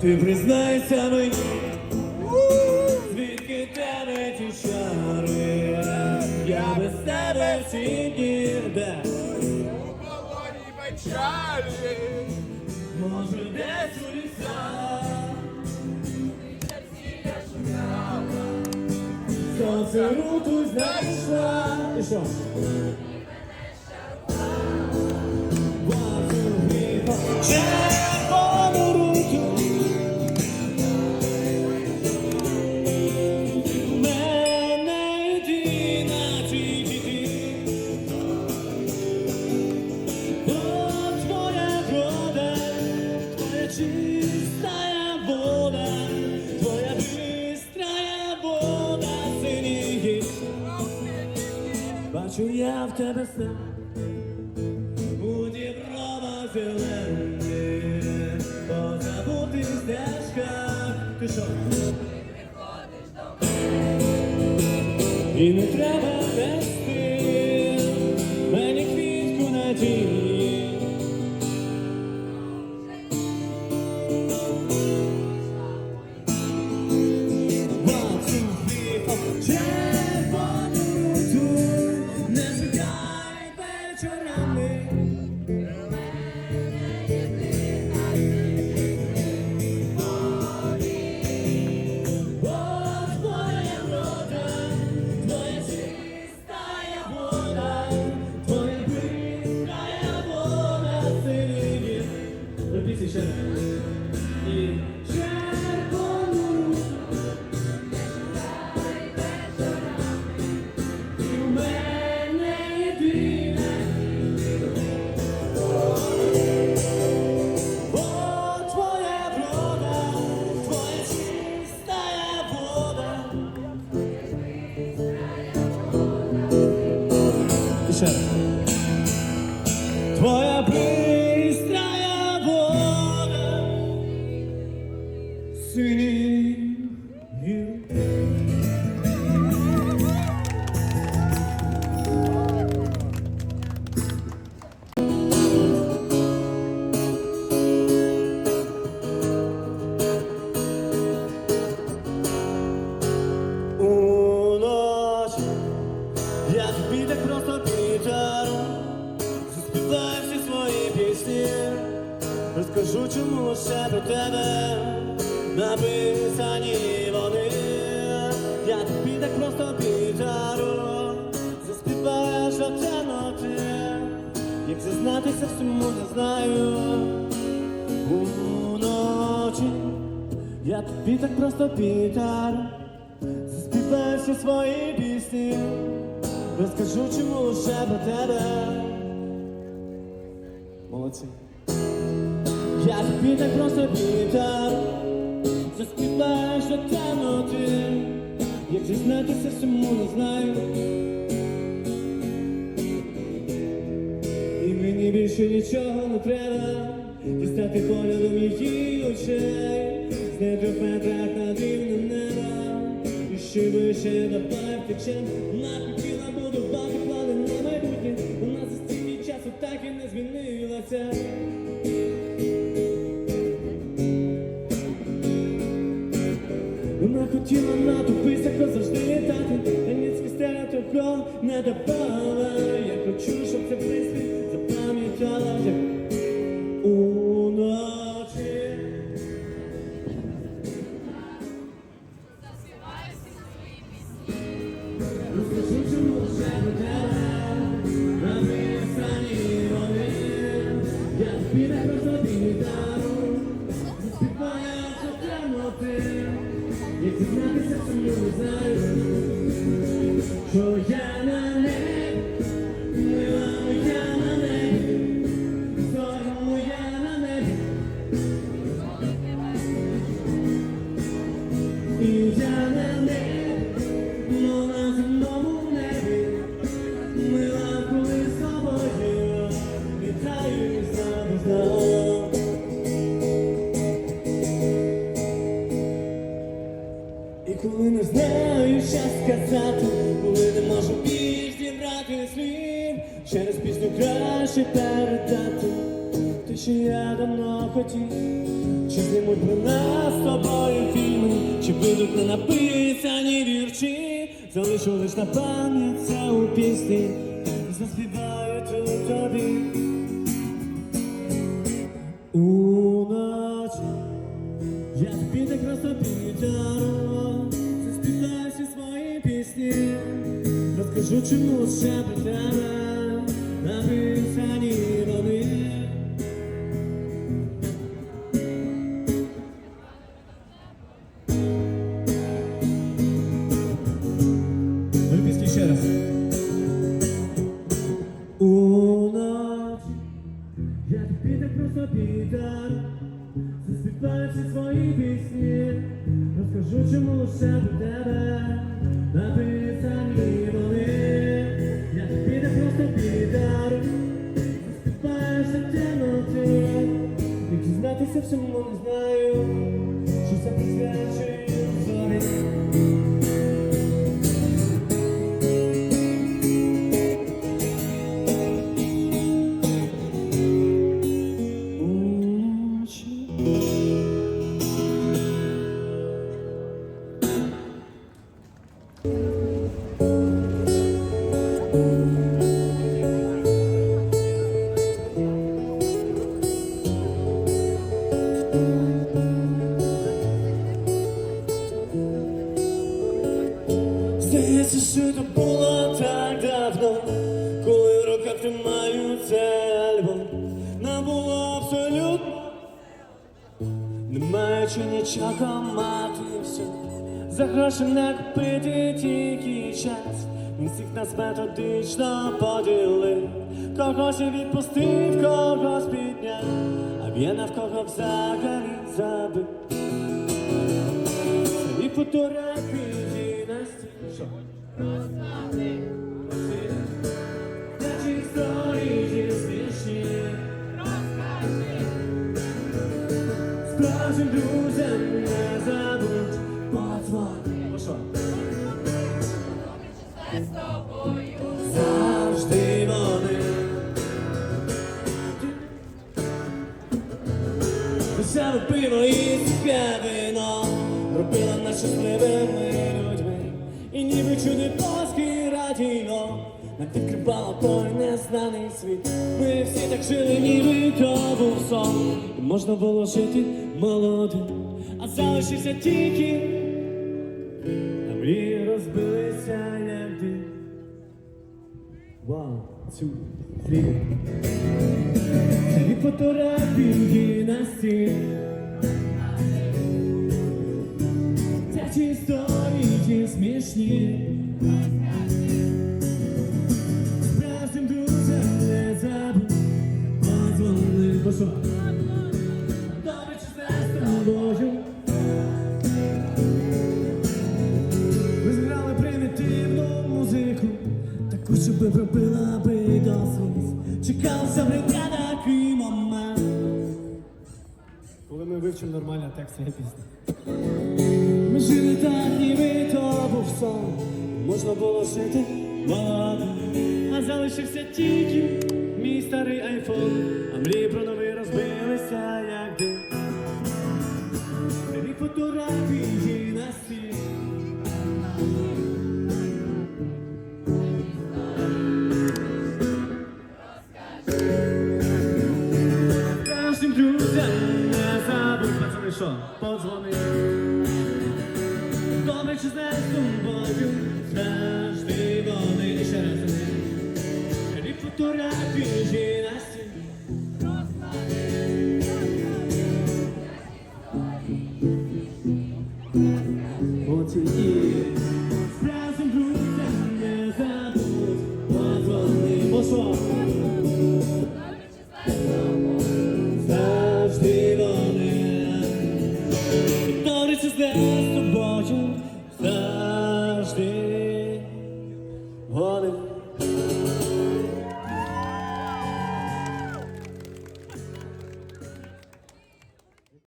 Ти признайся мені, звідки тебе ті чари, я без тебе всі дні, де Полоні печалі, може десь у лісах. Сонце руту знайшла. І що? Бачу я в тебе все, у діброва зелене, І не треба вести мені квітку надії. Бачу гріхом червону руту, не звикай вечорами. Твоя чистая вода. Еще раз. Розкажу, чому лише про тебе написані вони. Я тобі так просто піджару, заспіваєш о темноті, як зізнатися всьому не знаю. Уночі я тобі так просто піджару. Заспіваю всі свої пісні, розкажу, чому лише про тебе. Молодці. Я тобі так просто підар, заспіваю, що темноти, як зізнатися всьому не знаю. І мені більше нічого не треба, дістати поглядом її очей, знайти в метрах над рівнем неба, і ще вище давай втечем, напівкіла будувати плани на майбутнє, у нас за стільки часу так і не змінилося. Хотіла натопися, хто завжди літати, а ніцькі стеля того не давала. Я хочу, щоб це приспів запам'ятала вже уночі. Розкажу, чому вже про тебе написані вони. Я тобі не просто віддару, заспіваю Як зізнатися, чому не знаю, що я на небі, І коли не знаю, що сказати, коли не можу пісню краще передати, те, що я давно хотів, чи знімуть про нас з тобою фільми, чи будуть не написані вірші, залишу лиш на пам'ять у пісні, заспіваю тут тобі. Уночі я тобі так просто підару, розкажу чому ще про тебе, написані вони. Ну, пісні ще раз. Уночі я тобі так просто підару, заспіваю всі свої пісні, розкажу, чому лише до тебе дізнатися всьому не знаю, що це присвячує цей альбом. Нам було абсолютно немає чи нічого мати все. За гроші не купити тільки час. Він всіх нас методично поділив. Когось відпустив, когось підняв, а він навкого взагалі забив. І фотографії на стіні. Що? Наші Ніби чуди плоский радіно, нам відкривало той незнаний світ. Ми всі так жили, ніби то був сон. І можна було жити молодим, а залишився тільки. А мрії розбилися, як дим. One, two, three. Дві фотографії на стіні. Ті історії ті смішні. Справжнім друзям не забудь подзвони. Що? Добре, чи знаєш з? Ми зіграли примітивну музику, таку, щоб пробила би до сліз. Чекався життя такий момент. Коли ми вивчимо нормально текст цієї пісні. Ми жили так, ніби то був сон. Можна було жити молодим, а залишився тільки мій старий айфон. А мрії про новий розбилися, як дим. Рік фотографії Старі фотографії